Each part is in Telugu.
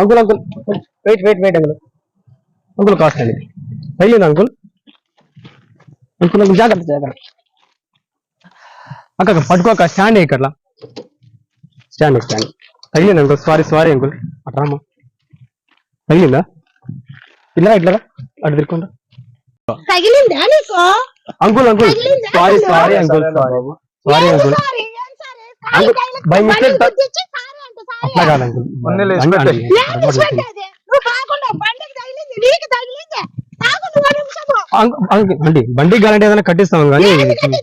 Uncle uncle wait wait wait uncle uncle cost అండి తగిలింది అంకుల్ అంకుల్ అంకుల్ జాగ్రత్త జాగ్రత్త అక్క అక్క, పట్టుకో అక్క స్టాండ్ ఇక్కడ స్టాండ్ స్టాండ్ తగిలింది అంకుల్ సారీ సారీ అంకుల్ అట్రామా తగిలిందా ఇలా ఇట్లా అటు తిరుక్కుంటా తగిలిందా నీకు అంకుల్ అంకుల్ తగిలిందా సారీ అసలు? సారీ అంకుల్ సారీ సారీ ఏం అంకుల్ సారీ? ఏం సారీ? కాలు అంకుల్, కాయలకు by అట్లా కాదు అండి, తగిలింది తగిలింది. బండి గ్యారంటీ ఏదైనా కట్టిస్తాం కానీ తగిలించి.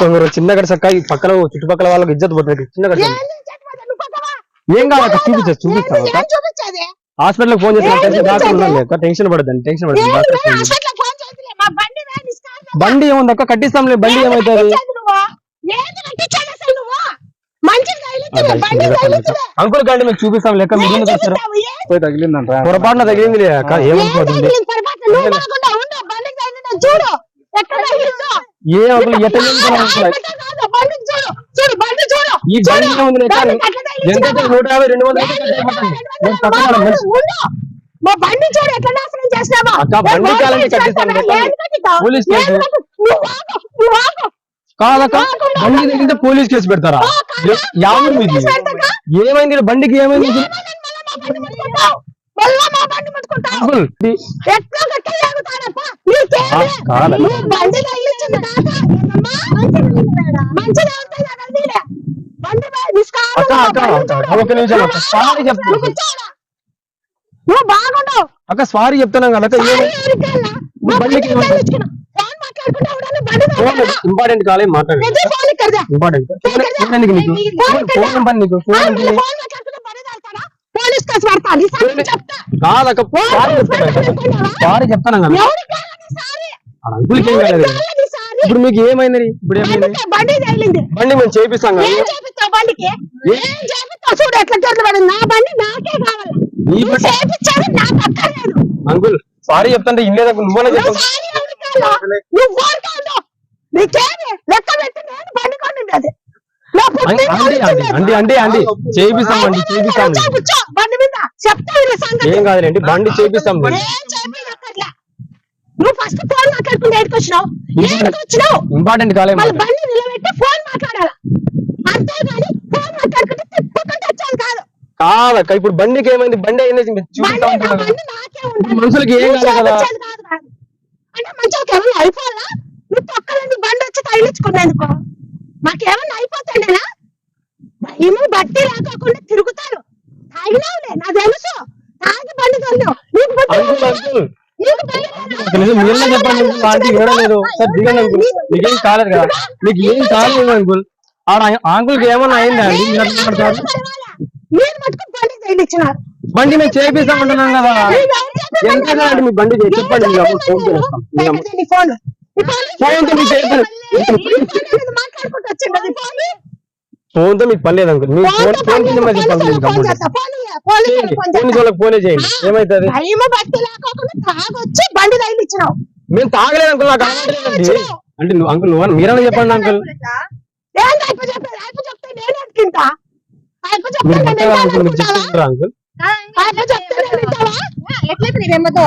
కొందరు చిన్న గడి చక్క ఈ పక్కన చుట్టుపక్కల వాళ్ళకి ఇజ్జత్ పోతుంది చిన్న గడి ఏంది చెప్పేది? నువ్వు పక్కవా? ఏం కావాలి చూపించా చూపించేది? హాస్పిటల్ ఫోన్ చేసి ఏం టెన్షన్ అక్క టెన్షన్ డాక్టర్ హాస్పిటల్కి ఫోన్ చేసిలే? మా బండి వే, నీ స్కాన్ వే. బండి ఏముంది అక్క? కట్టిస్తాంలే బండి ఏమవుతుంది. అంకుల్ కంటే మీకు చూపిస్తాం లెక్క మీరు పోయి తగిలిందంట పొరపాటున తగిలింది అక్క ఏం ఏమనుకోతుంది తగిలింది పొరపాటు? నువ్వు కాకుండా ఉండు, బండికి తగిలిందో చూడు. ఎక్కడ తగిలిందో? ఏ అంకుల్ ఎట్ట. ఈ బండి ఎంత? నూట యాభై రెండు వందలు మా బండి చూడు ఎట్లా నాశనం చేసినావో. Police case. కాదక్క బండి పోలీస్ పెడతారా? మీది? ఏమైంది ఈడ బండికి ఏమైంది. ఒక నిమిషం చెప్తాను నువ్వు బాగుండవు. అక్క సారీ చెప్తున్నాం కదా? ఇంపార్టెంట్ కాలే మాట్లాడు. ఇంపార్టెంట్ కాదక్క సారీ చెప్తాను కదా అంకుల్కి ఏం కాలేదు. ఇప్పుడు మీకు ఏమైంది? ఇప్పుడు ఏమైంది? బండి మేము చేపిస్తాం కదా. చూడు ఎట్లా నా బండి నాకే కావాలి. అంకుల్ సారీ చెప్తాంటే ఇల్లేదక్క నువ్వనే నువ్వు చెప్పు సారీ ఎవరికి కావాలా? నువ్వు ఫోన్ కాదు. నీకేమి లెక్క పెట్టి నేను బండి కొండుండేది నా పుట్టిన అండి అండి అండి చేపిస్తామండి చేపిస్తాం ఏం కాదులేండి బండి చేపిస్తాం ఏం చేపించక్కర్లే. నువ్వు ఫస్ట్ ఫోన్ మాట్లాడుకుంటే ఎక్కడికి వచ్చినావు ఎక్కడికి వచ్చినావు ఇంపార్టెంట్ కాలే మళ్ళీ బండి నిలబెట్టి ఫోన్ మాట్లాడాలి అంతేగాని ఫోన్ మాట్లాడుకుంటే తిప్పుకుంటే వచ్చేది కాదు కాదక్క ఇప్పుడు బండికి ఏమైంది? బండి అయింది చూపిస్తా. మనుషులకి ఏం కాదు కదా. అంటే మంచిగా అయిపోవాలా? నువ్వు పక్కన బండి వచ్చి తగిలించుకునేందుకు? మాకేమన్నా అయిపోతాడేనా? భయము బట్టి లేకోకుండా తిరుగుతారు. తాగినావులే నా తెలుసు. తాగి బండి తన్నావు నీకు బుద్ధి అంకుల్ లేదా? అంకుల్. నీకు భయం లేదా? ఒక నిమిషం మీరే చెప్పండి? అంకుల్ ఆంటీ ఏడలేదు సార్ దిగండి అంకుల్. మీకేం కాలేదు కదా? మీకు ఏం కాలేదు అంకుల్. ఆడ అంకుల్కి ఏమన్నా అయిందా? అండి మీరు మటుకు బండి తగిలించినారు బండి మేము చేపిస్తామంటున్నాం కదా. ఎంత మీ బండి? చెప్పండి ఫోన్ చేస్తాం. ఫోన్. ఫోన్తో మీకు చేస్తాను ఫోన్ ఫోన్తో మీకు పని లేదు అంకుల్. ఫోన్ కింద మరి పోలీసు. వాళ్ళకి చేయండి. ఏమైతుంది? బండి తగిలించినావు మేము తాగలేదు అంకుల్ నాకు అలవాట్లేదండి అంటే నువ్వు అంకుల్ మీరన్నా చెప్పండి అంకుల్. అంకుల్? అంకుల్? ఎట్లయితే నీవేమతో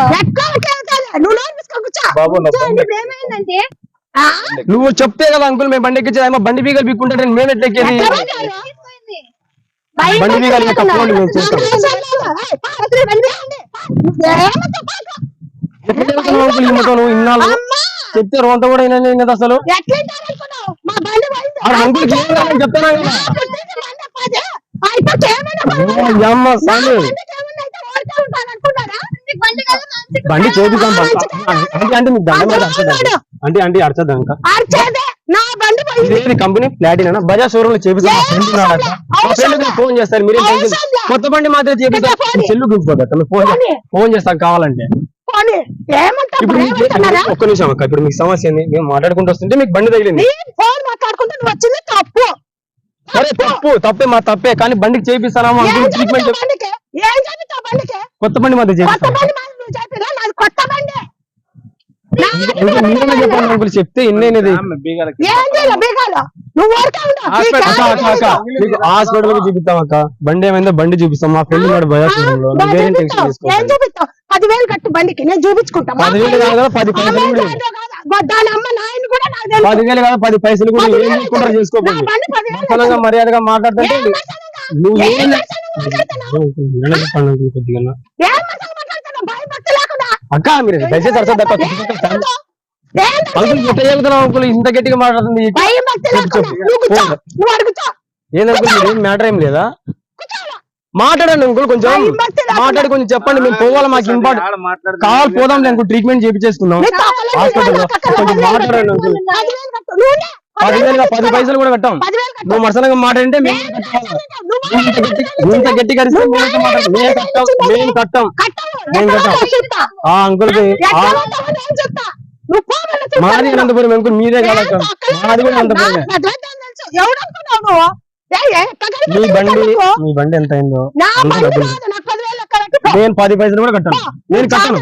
నువ్వు లోన్ ఏమైందంటే చెప్తే కదా అంకుల్ మేము బండి ఎక్కించేది. ఏమో బండి బీగలు బిక్కుంటే మేము ఎట్లా ఎక్కేది బండి. మేము చేస్తాం. అంకుల్ నువ్వు ఇన్నాళ్ళు! చెప్తే రోంత కూడా అయినా కదా అసలు? కాదని చెప్తాను కదా. బండి చేపిద్దాం అంటే అంటే మీకు దండం మీద అర్చదు అంటే అంటే అర్చదు ఇంకా అరిచేదే, నా బండి పోయింది. ఇదేది కంపెనీ ప్లాటినా? బజాజ్ షోరూమ్లో చేపిస్తాం మా ఫ్రెండ్ ఉన్నాడు అక్కడ. మా ఫ్రెండ్కి ఫోన్ చేస్తారు మీరేం. కొత్త బండి మాత్రం చేపిస్తాం ఫోన్ మీ సెల్లు గుంపుకోక మీరు ఫోన్ ఫోన్. చేస్తాం కావాలంటే? ఒక్క నిమిషం అక్క ఇప్పుడు మీకు సమస్య ఏంది? మేము మాట్లాడుకుంటూ వస్తుంటే మీకు బండి తగిలింది. ఫోన్ మాట్లాడుకుంటే వచ్చింది తప్పు. సరే తప్పు తప్పే మా తప్పే కానీ బండికి చేపిస్తాము ట్రీట్మెంట్? కొత్త బండి మాత్రం కొత్త చేపిస్తాం బండి మాత్రం నువ్వు చెప్పినా నాది కొత్త బండి. అంకుల్ మీరేనా చెప్పండి అంకుల్ చెప్తే మీకు హాస్పిటల్కి చూపిస్తాం అక్క బండి ఏమైందో బండి చూపిస్తాం మా ఫ్రెండ్ టెన్షన్ పదివేలు కట్టు బండికి నేను చూపించుకుంటా మా పదివేలు కాదు పది పైసలు. పదివేలు కాదు పది పైసలు కూడా ఏం పదివేలు తీసుకుంటారో అయితే చేసుకోకండి నా బండి పదివేలు మసలంగా మర్యాదగా మాట్లాడుతుంటే? నువ్వు చెప్పండి కొద్దిగా ఏం మసాలా మాట్లాడుతున్నావు? భయభక్తి లేకుండా. అక్క మీరు దయచేసి అర్థం అంకుల్ ఇంత గట్టిగా మాట్లాడుతుంది భయభక్తి చెప్పు, లేకుండా. చెప్పు. నువ్వు కూర్చో. ఫోన్. నువ్వు అడు కూర్చో. ఏందంకుల్ మీరు ఏం మ్యాటర్ ఏం లేదా. మాట్లాడండి అంకుల్ కొంచెం. మాట్లాడి కొంచెం చెప్పండి మేము పోవాలి మాకు ఇంపార్టెంట్ కావాలి పోదాం అంకుల్ ట్రీట్మెంట్. కొంచెం పదివేలు మాట్లాడండి. అంకుల్ పదివేలు కాదు, పది. పైసలు కూడా కట్టాం. నువ్వు. మసాలా? నువ్వు నువ్వు ఇంత గట్టి కరిస్తే మేము కట్టాం మేము కట్టాం. మేము కట్టాం. ఆ అంకుల్ మాది. అనంతపురం అంకుల్ మీదే కాదక్క అక్కర్లేదు. మాది కూడా ఎక్కడ మీ బండి? మీ బండి ఎంత అయిందో కాదు. నేను పది పైసలు కూడా కట్టాను. నేను కట్టాను.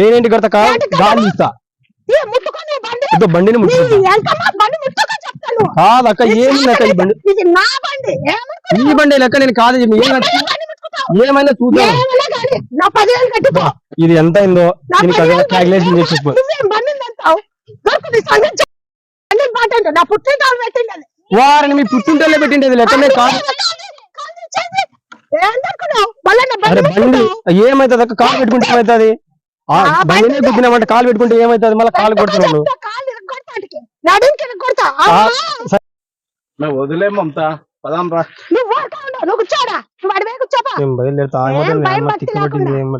నేనేంటి కడతా? గాలి ఇస్తా బండిని నీ ముట్టుకుంటా ఎంకమ్మా బండి ముట్టుకో చెప్తాను. కాదక్క లెక్క ఈ బండి? ఈ బండి లెక్క నేను కాదు ఏమైనా చూద్దాం. ఇది ఎంత అయిందో దీనికి క్యాలిక్యులేషన్. చేసి. వారిని మీ పుట్టింటోళ్ళే పెట్టిండేది లెక్కనే కాదు. ఏమైతుంది అక్క కాలు పెట్టుకుంటే ఏమైతుంది? బండినే బండి- గుద్దినామంటే కాలు పెట్టుకుంటే ఏమైతుంది? మళ్ళీ కాలు కొడుతున్నావు వదిలేం మమతా. పదాం రా. నువ్వు ఊరుకో అడివే కూర్చోపా. బయలుదేరుతా భయం భక్తి లేకుండా. ఏమి?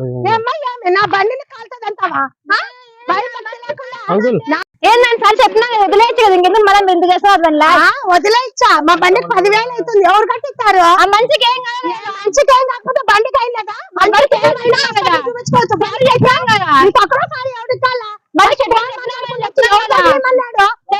నా బండిని? భయం నా- ఏందని సార్ చెప్పినా వదిలేయచ్చు కదా ఇంకెందుకు మనం ఎందుకు వేసావు దానిలా ఆ, వదిలేయచ్చా. మా బండికి పదివేలు అవుతుంది. ఎవరు కట్టిస్తారు? ఆ మనిషికి ఏం కాదు ఏ మంచికి ఏం కాకపోతే బండికి అయిందా బండికి ఏమైనా. చూపించుకోవచ్చు. బండి చెప్పాం కదా నీకు ఒక్కడో సారి ఎవరు చెప్పినా ఎవరు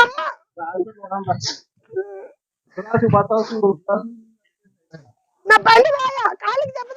నీ అమ్మ. నా బండి పోయా కాలికి దెబ్బ